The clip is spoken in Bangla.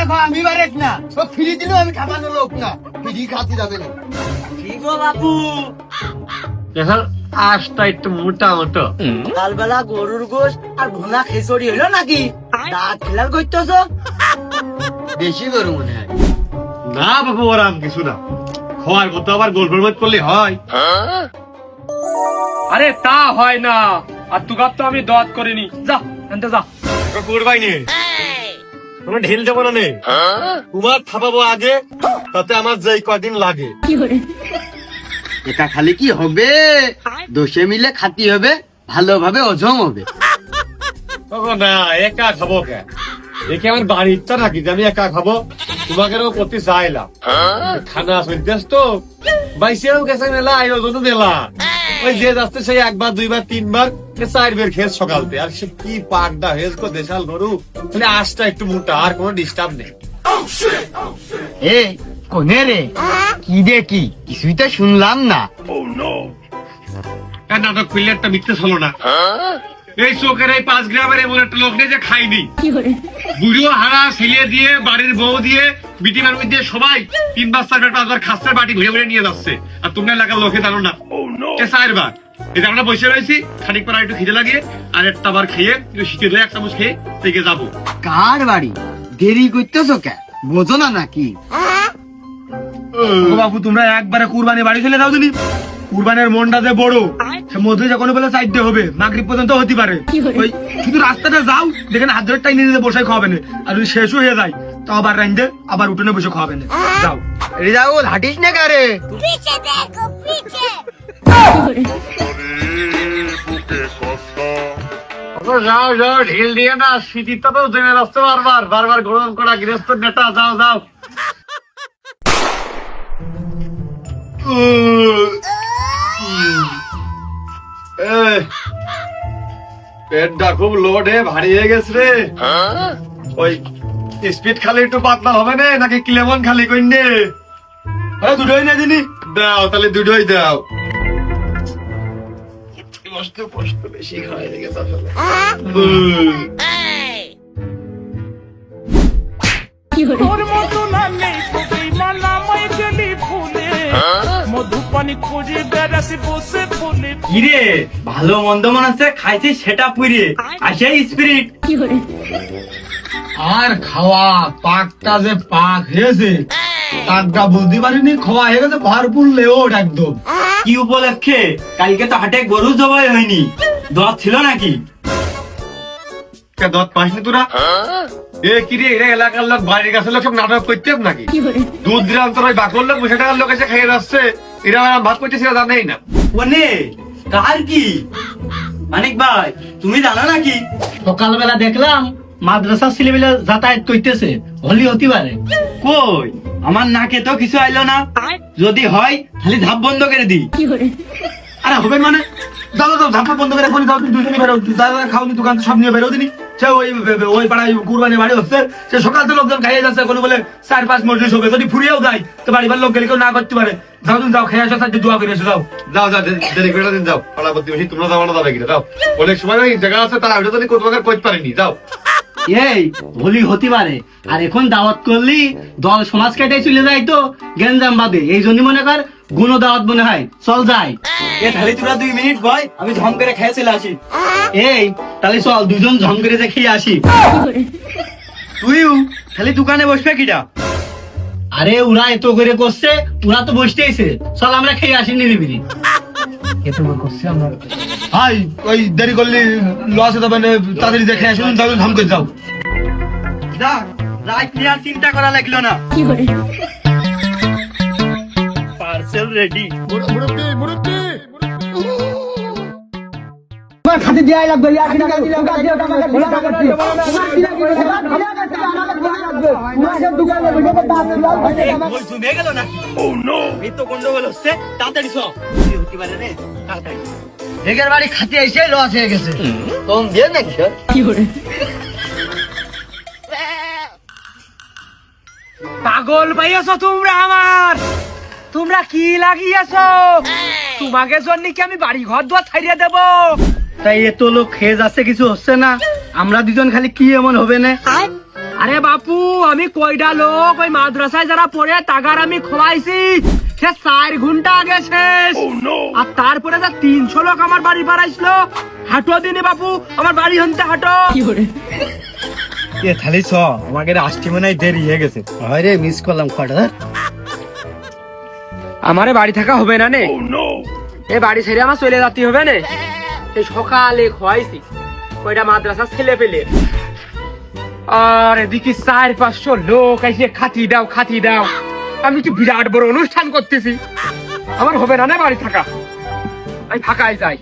দেখো আমি বারেক না। সব ফ্রি দিলেও আমি খাবানো লোক না। ফ্রি খাতে যাবে না। কি গো বাপু? এখন আশটা একটু মোটা মতো। সকালবেলা গরুর গোশ আর ভুনা খিচুড়ি হইল নাকি? দাঁত খেলার করতেছ? বেশি গরম মনে হয়। না বাবু ওরাম কিছু না। খাওয়ার মতো আবার গোল গোল করলে হয়। আরে তা হয় না। আর তুগার তো আমি দোয়াত করিনি। যা এনতে যা। করবাই নে। তোমরা ঢিল যাব না নে? তোমার থাপাবো আগে তাতে আমার যেই কদিন লাগে। এটা খালি কি হবে? দোষে মিলে খাতি হবে ভালোভাবে হজম হবে। না একা খাব কে? একে আমার বাড়ির ইচ্ছা নাকি যে আমি একা খাব। তোমাকে করতে চাইলাম। খানা শুনতেস তো বাইশেও গেছে মেলা আয়োজন মেলা। ওই যে যাচ্ছে সেই একবার দুইবার তিনবার চার বের খেস সকালতে আর সে কি পাকডা হেজ কো দেশাল গরু। মানে আশটা একটু মোটা আর কোনো ডিস্টার্ব নেই। এ কোনে রে? কি দেখি কিছুই তো শুনলাম না। নাটক খুললে একটা মিথ্যে হলো না। এই চোখের এই পাঁচ গ্রামের এমন একটা লোক নেই যে খাইনি বুড়ো হারা ছেলে দিয়ে বাড়ির বউ দিয়ে মানুষ দিয়ে সবাই তিন বার চারবার পাঁচবার খাস্তার বাটি ঘুরে ঘুরে নিয়ে যাচ্ছে। আর তোমরা এলাকার লোকে জানো না। এ চারবার এই যে আমরা বসে রয়েছি খানিক পর একটু খিদে লাগিয়ে আর একটা বার খেয়ে একটু শীতে ধরে এক চামচ খেয়ে থেকে যাব। কার বাড়ি? দেরি করতেছো কে? বোঝো না নাকি। বাবু তোমরা একবারে কুরবানি বাড়ি চলে যাও তুমি কুরবানের মনটা যে বড় সে মধ্যে যখন বলে সাইড হবে মাগরিব পর্যন্ত হতে পারে। ওই শুধু রাস্তাটা যাও যেখানে হাত ধরে টাইনে নিয়ে বসে খাওয়াবে না। আর যদি শেষ হয়ে যায় আবার রান্ধে আবার উঠোনে বসে খাওয়াবে না। যাও। রেজাউল হাঁটিস না কারে? যাও যাও বারবার। বারবার গরম করা পেটটা খুব লোড হে ভারী হয়ে গেছে রে। হ্যাঁ? ওই স্পিড খালি একটু পাতলা হবে না নাকি ক্লেমন খালি কইনে আরে দুটোই না দিনি দাও তাহলে দুটোই দাও। কষ্ট কষ্ট বেশি খাওয়া হয়ে গেছে তোর মতো না নেই তোকেই মানামাই গেলি ভুলে মধুপানি খুঁজে বেড়াসি বসে বলে কিরে ভালো মন্দ মনে হচ্ছে খাইছি সেটা পুড়িয়ে আসে স্পিরিট আর খাওয়া পাকটা যে পাক হয়েছে পাকটা বুঝতে পারিনি খাওয়া হয়ে গেছে ভরপুর লেওট একদম। কি উপলক্ষে? কালকে তো হাটে গরু জবাই হয়নি। দশ ছিল নাকি? দত পাসনি তোরা? এ কি রে এরা এলাকার লোক বাড়ির কাছে লোক সব নাটক করতে নাকি? দূর দূরান্তর ওই বাকর লোক বসে টাকার লোক এসে খেয়ে যাচ্ছে। এরা আমার ভাত করছে সেটা জানেই না। ওনে কার কি? মানিক ভাই তুমি জানো নাকি? সকালবেলা দেখলাম মাদ্রাসা ছেলেবেলা যাতায়াত করতেছে হলি হতে পারে। কই? আমার নাকে তো কিছু আইলো না। যদি হয় খালি ধাপ বন্ধ করে দি আরে হবে মানে? যাও যাও ধাপ বন্ধ করে এখন তুমি দুজনে বেরো। দাদা খাওনি দোকান সব নিয়ে বেরো দিনি। সে ওই ওই পাড়ায় কুরবানি বাড়ি হচ্ছে। সে সকাল থেকে লোকজন খাইয়ে যাচ্ছে কোনো বলে চার পাঁচ মজলিস হবে। যদি ফুরিয়েও যায় তো বাড়ি বাড়ির লোক গেলে কেউ না করতে পারে। যাও তুমি যাও খেয়ে আসো সাথে দোয়া করে এসো যাও। যাও যাও দেরি করে দিন যাও। পাড়া প্রতিবেশী তোমরা যাও না যাবে কিনা যাও। অনেক সময় জায়গা আছে তারা ওইটা তো কোথাও করতে পারেনি যাও। এই হোলি হতে পারে। আর এখন দাওয়াত করলি দল সমাজ কেটে চলে যায় তো গেঞ্জাম বাদে। এই জন্য মনে কর গুণ দাওয়াত মনে হয়। চল যাই। এ তাহলে তোরা দুই মিনিট বয় আমি ঝম করে খেয়ে চলে আসি। এই তাহলে চল দুজন ঝম করে যে খেয়ে আসি। তুইও খালি দোকানে বসবে কিটা আরে ওরা এত করে করছে ওরা তো বসতেইছে। চল আমরা খেয়ে আসি নিরিবিরি এত করে করছে আমরা হাই ওই দেরি করলে লস হতে পারে তাড়াতাড়ি দেখে আসুন যাও ধাম করে যাও রাত নিয়ে আর চিন্তা করা লাগল না পার্সেল রেডি খাতে দেওয়াই লাগবে ইয়া এই তো গন্ডগোল হচ্ছে তাড়াতাড়ি সব হতে পারে রে তাড়াতাড়ি এগের বাড়ি খাতে এসে লস হয়ে গেছে। কম দিয়ে নাকি স্যার পাগল পাইয়াছো তোমরা আমার। তোমরা কি লাগিয়েছো? তোমাকে জন্য কি আমি বাড়ি ঘর দুয়ার ছাড়িয়ে দেব? তাই এত লোক খেয়ে যাচ্ছে কিছু হচ্ছে না। আমরা দুজন খালি কি এমন হবে না? আরে? বাপু আমি কয়টা লোক? ওই মাদ্রাসায় যারা পড়ে তাগার আমি খোলাইছি। সে চার ঘণ্টা আগে শেষ। আর তারপরে যা তিনশো লোক আমার বাড়ি পাড়াইছিল হাঁটো দিনে বাপু আমার বাড়ি হনতে হাঁটো। এ চ আমাকে আসতে মনে হয় দেরি হয়ে গেছে। হয় রে মিস করলাম কটা? আমারে বাড়ি থাকা হবে না নে? এ বাড়ি ছেড়ে আমার চলে যেতে হবে না? এই সকালে খোয়াইছি কয়টা মাদ্রাসা ছেলে পেলে। আর এদিকে চার পাঁচশো লোক এসে খাতি দাও খাতি দাও। আমি কি বিরাট বড় অনুষ্ঠান করতেছি? আমার হবে না না বাড়ি থাকা। আমি ফাঁকায় যাই।